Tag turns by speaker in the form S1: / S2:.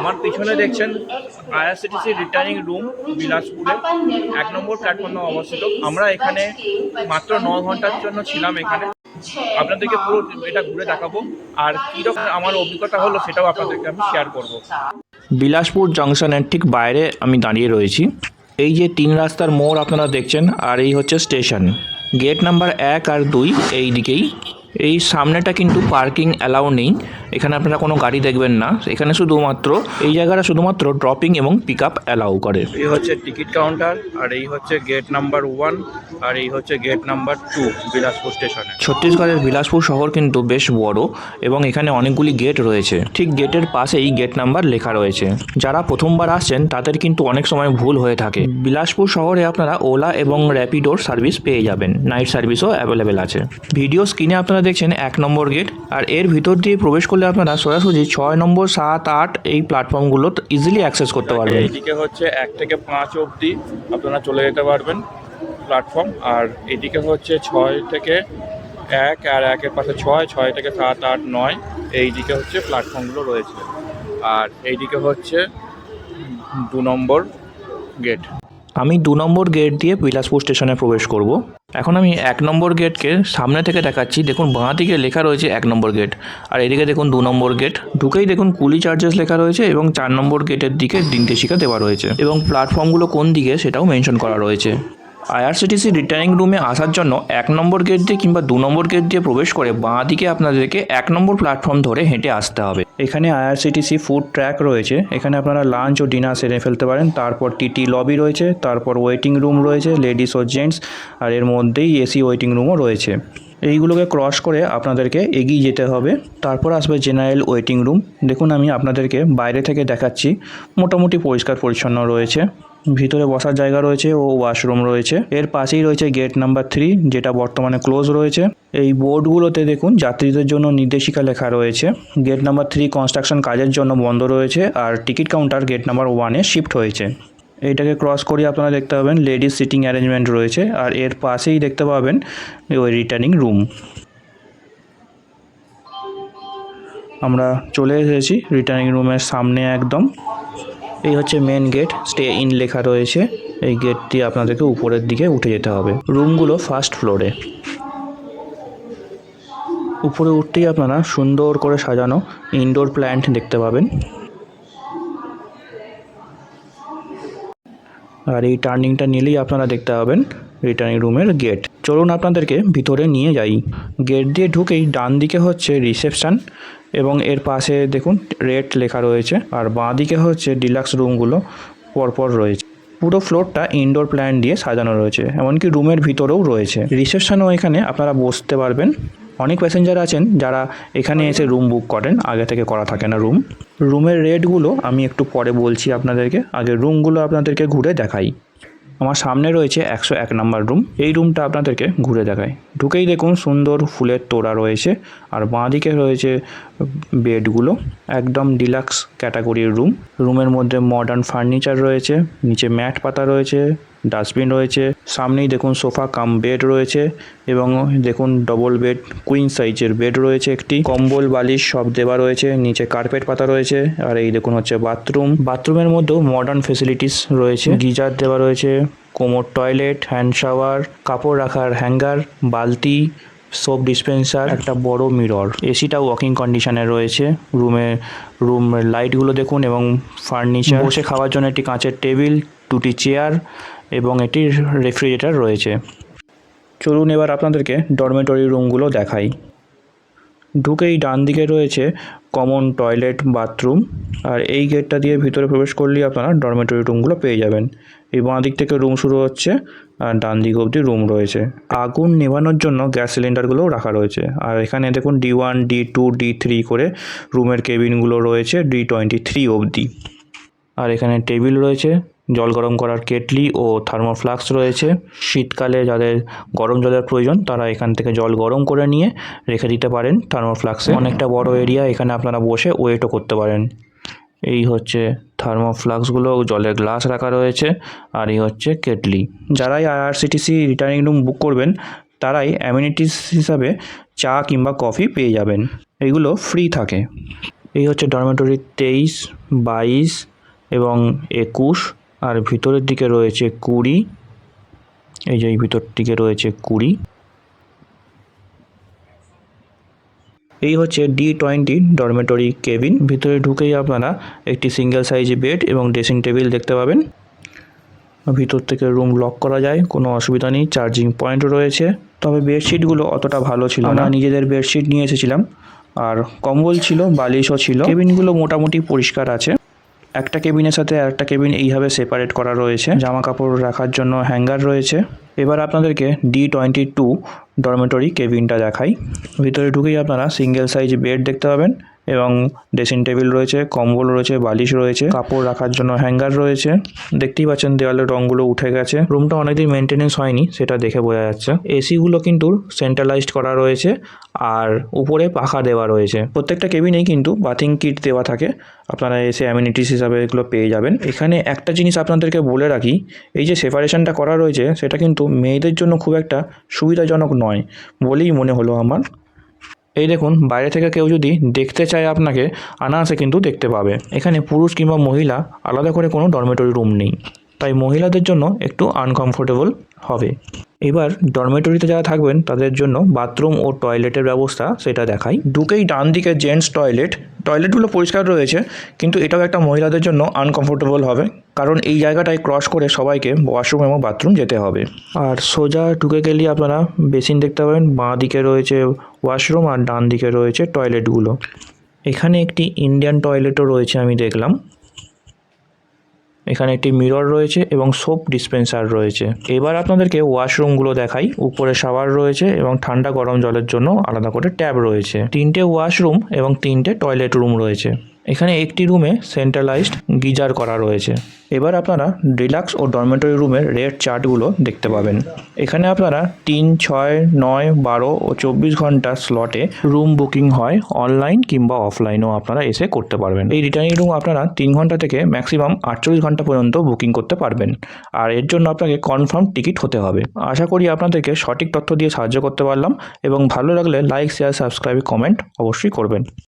S1: আমার পিছনে দেখছেন আইআরসিটিসি রিটার্নিং রুম বিলাসপুরে। এক নম্বর প্ল্যাটফর্মে অবস্থিত। আমরা এখানে মাত্র ন ঘণ্টার জন্য ছিলাম এখানে। আপনাদেরকে পুরো এটা ঘুরে দেখাবো। আর কীরকম আমার অভিজ্ঞতা হলো সেটাও আপনাদেরকে আমি শেয়ার করব।
S2: বিলাসপুর জংশনের ঠিক বাইরে আমি দাঁড়িয়ে রয়েছি। এই যে তিন রাস্তার মোড় আপনারা দেখছেন, আর এই হচ্ছে স্টেশন গেট নাম্বার এক আর দুই এই দিকেই এই সামনেটা কিন্তু পার্কিং অ্যালাউ নেই। এখানে আপনারা কোনো গাড়ি দেখবেন না। এখানে শুধুমাত্র এই জায়গাটা শুধুমাত্র ড্রপিং এবং পিক আপ অ্যালাউ করে।
S1: এই হচ্ছে টিকিট কাউন্টার আর এই হচ্ছে গেট নাম্বার ওয়ান আর এই হচ্ছে গেট নাম্বার টু বিলাসপুর স্টেশনে।
S2: ছত্তিশগড়ের বিলাসপুর শহর কিন্তু বেশ বড় এবং এখানে অনেকগুলি গেট রয়েছে। ঠিক গেটের পাশেই গেট নাম্বার লেখা রয়েছে। যারা প্রথমবার আসছেন তাদের কিন্তু অনেক সময় ভুল হয়ে থাকে। বিলাসপুর শহরে আপনারা ওলা এবং র্যাপিডোর সার্ভিস পেয়ে যাবেন। নাইট সার্ভিসও অ্যাভেলেবেল আছে। ভিডিও স্ক্রিনে আপনারা দেখছেন এক নম্বর গেট আর এর ভিতর দিয়ে প্রবেশ করলে আপনারা সোজাসুজি ছয় নম্বর সাত আট এই প্ল্যাটফর্মগুলো ইজিলি অ্যাক্সেস করতে পারবেন।
S1: এইদিকে হচ্ছে এক থেকে পাঁচ অবধি আপনারা চলে যেতে পারবেন প্ল্যাটফর্ম আর এদিকে হচ্ছে ছয় থেকে এক আর একের পাশে ছয় ছয় থেকে সাত আট নয় এইদিকে হচ্ছে প্ল্যাটফর্মগুলো রয়েছে। আর এইদিকে হচ্ছে দু নম্বর গেট।
S2: আমি দু নম্বর গেট দিয়ে বিলাসপুর স্টেশনে প্রবেশ করব। এখন আমি এক নম্বর গেটকে সামনে থেকে দেখাচ্ছি। দেখুন, বাঁ দিকে লেখা রয়েছে এক নম্বর গেট, আর এদিকে দেখুন দু নম্বর গেট। ঢুকেই দেখুন কুলি চার্জেস লেখা রয়েছে এবং চার নম্বর গেটের দিকে নির্দেশিকা দেওয়া রয়েছে। এবং প্ল্যাটফর্মগুলো কোন দিকে সেটাও মেনশন করা রয়েছে। আইআরসিটিসি রিটার্নিং রুমে আসার জন্য এক নম্বর গেট দিয়ে কিংবা দু নম্বর গেট দিয়ে প্রবেশ করে বাঁ দিকে আপনাদেরকে এক নম্বর প্ল্যাটফর্ম ধরে হেঁটে আসতে হবে। এখানে আইআরসিটিসি ফুড ট্র্যাক রয়েছে। এখানে আপনারা লাঞ্চ ও ডিনার সেরে ফেলতে পারেন। তারপর টিটি লবি রয়েছে। তারপর ওয়েটিং রুম রয়েছে লেডিস ও জেন্টস আর এর মধ্যেই এসি ওয়েটিং রুমও রয়েছে। এইগুলোকে ক্রস করে আপনাদেরকে এগিয়ে যেতে হবে। তারপর আসবে জেনারেল ওয়েটিং রুম দেখুন, আমি আপনাদেরকে বাইরে থেকে দেখাচ্ছি। মোটামুটি পরিষ্কার পরিচ্ছন্ন রয়েছে। ভিতরে বসার জায়গা রয়েছে ও ওয়াশরুম রয়েছে। এর পাশেই রয়েছে গেট নাম্বার থ্রি, যেটা বর্তমানে ক্লোজ রয়েছে। এই বোর্ডগুলোতে দেখুন, যাত্রীদের জন্য নির্দেশিকা লেখা রয়েছে। গেট নাম্বার থ্রি কনস্ট্রাকশন কাজের জন্য বন্ধ রয়েছে আর টিকিট কাউন্টার গেট নাম্বার ওয়ানে শিফট হয়েছে। এইটাকে ক্রস করে আপনারা দেখতে পাবেন, লেডিস সিটিং অ্যারেঞ্জমেন্ট রয়েছে আর এর পাশেই দেখতে পাবেন ওই রিটার্নিং রুম। আমরা চলে এসেছি রিটার্নিং রুমের সামনে একদম। এই হচ্ছে মেন গেট স্টে ইন লেখা রয়েছে। এই গেট আপনাদেরকে উপরের দিকে উঠে যেতে হবে। রুমগুলো ফার্স্ট ফ্লোরে উপরে উঠতেই আপনারা সুন্দর করে সাজানো ইনডোর প্ল্যান্ট দেখতে পাবেন। আর এই টার্নিংটা নিলেই আপনারা দেখতে পাবেন রিটার্নিং রুমের গেট চলুন আপনাদেরকে ভিতরে নিয়ে যাই। গেট দিয়ে ঢুকেই ডান দিকে হচ্ছে রিসেপশন এবং এর পাশে দেখুন রেট লেখা রয়েছে, আর বাঁ দিকে হচ্ছে ডিলাক্স রুমগুলো পরপর রয়েছে। পুরো ফ্লোরটা ইনডোর প্ল্যান দিয়ে সাজানো রয়েছে, এমনকি রুমের ভিতরেও রয়েছে। রিসেপশনও এখানে আপনারা বসতে পারবেন। অনেক প্যাসেঞ্জার আছেন যারা এখানে এসে রুম বুক করেন, আগে থেকে করা থাকে না রুম রুমের রেটগুলো আমি একটু পরে বলছি আপনাদেরকে, আগে রুমগুলো আপনাদেরকে ঘুরে দেখাই। আমার সামনে রয়েছে একশো এক নম্বর রুম। এই রুমটা আপনাদেরকে ঘুরে দেখায়। ঢুকেই দেখুন সুন্দর ফুলের তোড়া রয়েছে আর বাঁ দিকে রয়েছে বেডগুলো। একদম ডিলাক্স ক্যাটাগরির রুম। রুমের মধ্যে মডার্ন ফার্নিচার রয়েছে, নিচে ম্যাট পাতা রয়েছে ডাস্টবিন রয়েছে। সামনেই দেখুন সোফা, কাম বেড রয়েছে এবং দেখুন ডবল বেড কুইন সাইজের বেড রয়েছে একটি। কম্বল, বালিশ সব দেওয়া রয়েছে। নিচে কার্পেট পাতা রয়েছে আর এই দেখুন হচ্ছে বাথরুম বাথরুমের মধ্যেও মডার্ন ফেসিলিটিস রয়েছে। গিজার দেওয়া রয়েছে, কোমর টয়লেট হ্যান্ড শাওয়ার কাপড় রাখার হ্যাঙ্গার বালতি সোপ ডিসপেন্সার একটা বড় মিরর এসিটা ওয়াকিং কন্ডিশনে রয়েছে। রুমে রুম লাইটগুলো দেখুন এবং ফার্নিচার বসে খাওয়ার জন্য একটি কাঁচের টেবিল দুটি চেয়ার এবং একটি রেফ্রিজারেটর রয়েছে। চলুন এবার আপনাদেরকে ডরমেটরি রুমগুলো দেখাই। ঢুকেই ডান দিকে রয়েছে কমন টয়লেট বাথরুম আর এই গেটটা দিয়ে ভিতরে প্রবেশ করলেই আপনারা ডরমেটরি রুমগুলো পেয়ে যাবেন। এই বাঁ দিক থেকে রুম শুরু হচ্ছে আর ডান দিক অবধি রুম রয়েছে। আগুন নেভানোর জন্য গ্যাস সিলিন্ডারগুলোও রাখা রয়েছে। আর এখানে দেখুন D one D two D three করে রুমের কেবিনগুলো রয়েছে ডি টোয়েন্টি থ্রি অবধি। আর এখানে টেবিল রয়েছে জল গরম করার কেটলি ও থার্মোফ্লাক্স রয়েছে। শীতকালে যাদের গরম জলের প্রয়োজন, তারা এখান থেকে জল গরম করে নিয়ে রেখে দিতে পারেন থার্মোফ্লাক্সে। অনেকটা বড় এরিয়া এখানে আপনারা বসে ওয়েটও করতে পারেন। এই হচ্ছে থার্মোফ্লাক্সগুলো, জলের গ্লাস রাখা রয়েছে, আর এই হচ্ছে কেটলি। যারাই আইআরসিটিসি রিটার্নিং রুম বুক করবেন, তারাই অ্যামিনিটিস হিসাবে চা কিংবা কফি পেয়ে যাবেন। এগুলো ফ্রি থাকে। এই হচ্ছে ডরমেটরি তেইশ, বাইশ এবং একুশ। আর ভিতরের দিকে রয়েছে কুড়ি। এই যে এই ভিতর দিকে রয়েছে কুড়ি। এই হচ্ছে ডি টোয়েন্টি ডরমেটরি কেবিন। ভিতরে ঢুকেই আপনারা একটি সিঙ্গেল সাইজ বেড এবং ড্রেসিং টেবিল দেখতে পাবেন। ভিতর থেকে রুম লক করা যায় কোনো অসুবিধা নেই চার্জিং পয়েন্ট রয়েছে। তবে বেডশিটগুলো অতটা ভালো ছিল না। নিজেদের বেডশিট নিয়ে এসেছিলাম। আর কম্বল ছিল বালিশও ছিল। কেবিনগুলো মোটামুটি পরিষ্কার আছে। একটা কেবিনের সাথে আরেকটা কেবিন এইভাবে সেপারেট করা রয়েছে। জামা কাপড় রাখার জন্য হ্যাঙ্গার রয়েছে। এবার আপনাদেরকে ডি টোয়েন্টি টু ডরমেটরি কেবিনটা দেখাই। ভিতরে ঢুকেই আপনারা সিঙ্গেল সাইজ বেড দেখতে পাবেন। এবং ড্রেসিং টেবিল রয়েছে, কম্বল রয়েছে, বালিশ রয়েছে, কাপড় রাখার জন্য হ্যাঙ্গার রয়েছে। দেখতেই পাচ্ছেন দেওয়ালের রঙগুলো উঠে গেছে। রুমটা অনেকদিন মেনটেনেন্স হয়নি, সেটা দেখে বোঝা যাচ্ছে। এসিগুলো কিন্তু সেন্ট্রালাইজড করা রয়েছে আর উপরে পাখা দেওয়া রয়েছে। প্রত্যেকটা কেবিনেই কিন্তু বাথিং কিট দেওয়া থাকে। আপনারা এসে অ্যামিনিটিস হিসাবে এগুলো পেয়ে যাবেন। এখানে একটা জিনিস আপনাদেরকে বলে রাখি, এই যে সেপারেশনটা করা রয়েছে, সেটা কিন্তু মেয়েদের জন্য খুব একটা সুবিধাজনক নয় বলেই মনে হলো আমার। এই দেখুন, বাইরে থেকে কেউ যদি দেখতে চায় আপনাকে, আনাসে কিন্তু দেখতে পাবে। এখানে পুরুষ কিংবা মহিলা আলাদা করে কোনো ডরমেটরি রুম নেই। তাই মহিলাদের জন্য একটু আনকমফোর্টেবল হবে। এবার ডরমেটরিতে যারা থাকবেন, তাদের জন্য বাথরুম ও টয়লেটের ব্যবস্থা সেটা দেখাই। ঢুকেই ডান দিকে জেন্টস টয়লেট টয়লেটগুলো পরিষ্কার রয়েছে, কিন্তু এটাও একটা মহিলাদের জন্য আনকমফোর্টেবল হবে, কারণ এই জায়গাটায় ক্রস করে সবাইকে ওয়াশরুম এবং বাথরুম যেতে হবে। আর সোজা ঢুকে গেলেই আপনারা বেসিন দেখতে পাবেন বাঁ দিকে রয়েছে ওয়াশরুম আর ডান দিকে রয়েছে টয়লেটগুলো এখানে একটি ইন্ডিয়ান টয়লেটও রয়েছে আমি দেখলাম। এখানে একটি মিরর রয়েছে এবং সোপ ডিসপেন্সার রয়েছে। এবার আপনাদেরকে ওয়াশরুমগুলো দেখাই। উপরে শাওয়ার রয়েছে এবং ঠান্ডা গরম জলের জন্য আলাদা করে ট্যাব রয়েছে। তিনটে ওয়াশরুম এবং তিনটে টয়লেট রুম রয়েছে। এখানে একটি রুমে সেন্ট্রালাইজড গিজার করা রয়েছে। এবার আপনারা ডিলাক্স ও ডরমেটরি রুমের রেট চার্টগুলো দেখতে পাবেন। এখানে আপনারা তিন, ছয়, নয়, বারো ও চব্বিশ ঘণ্টা স্লটে রুম বুকিং হয় অনলাইন কিংবা অফলাইনেও আপনারা এসে করতে পারবেন। এই রিটার্নিং রুম আপনারা তিন ঘণ্টা থেকে ম্যাক্সিমাম আটচল্লিশ ঘণ্টা পর্যন্ত বুকিং করতে পারবেন। আর এর জন্য আপনাকে কনফার্ম টিকিট হতে হবে। আশা করি আপনাদেরকে সঠিক তথ্য দিয়ে সাহায্য করতে পারলাম এবং ভালো লাগলে লাইক শেয়ার সাবস্ক্রাইব কমেন্ট অবশ্যই করবেন।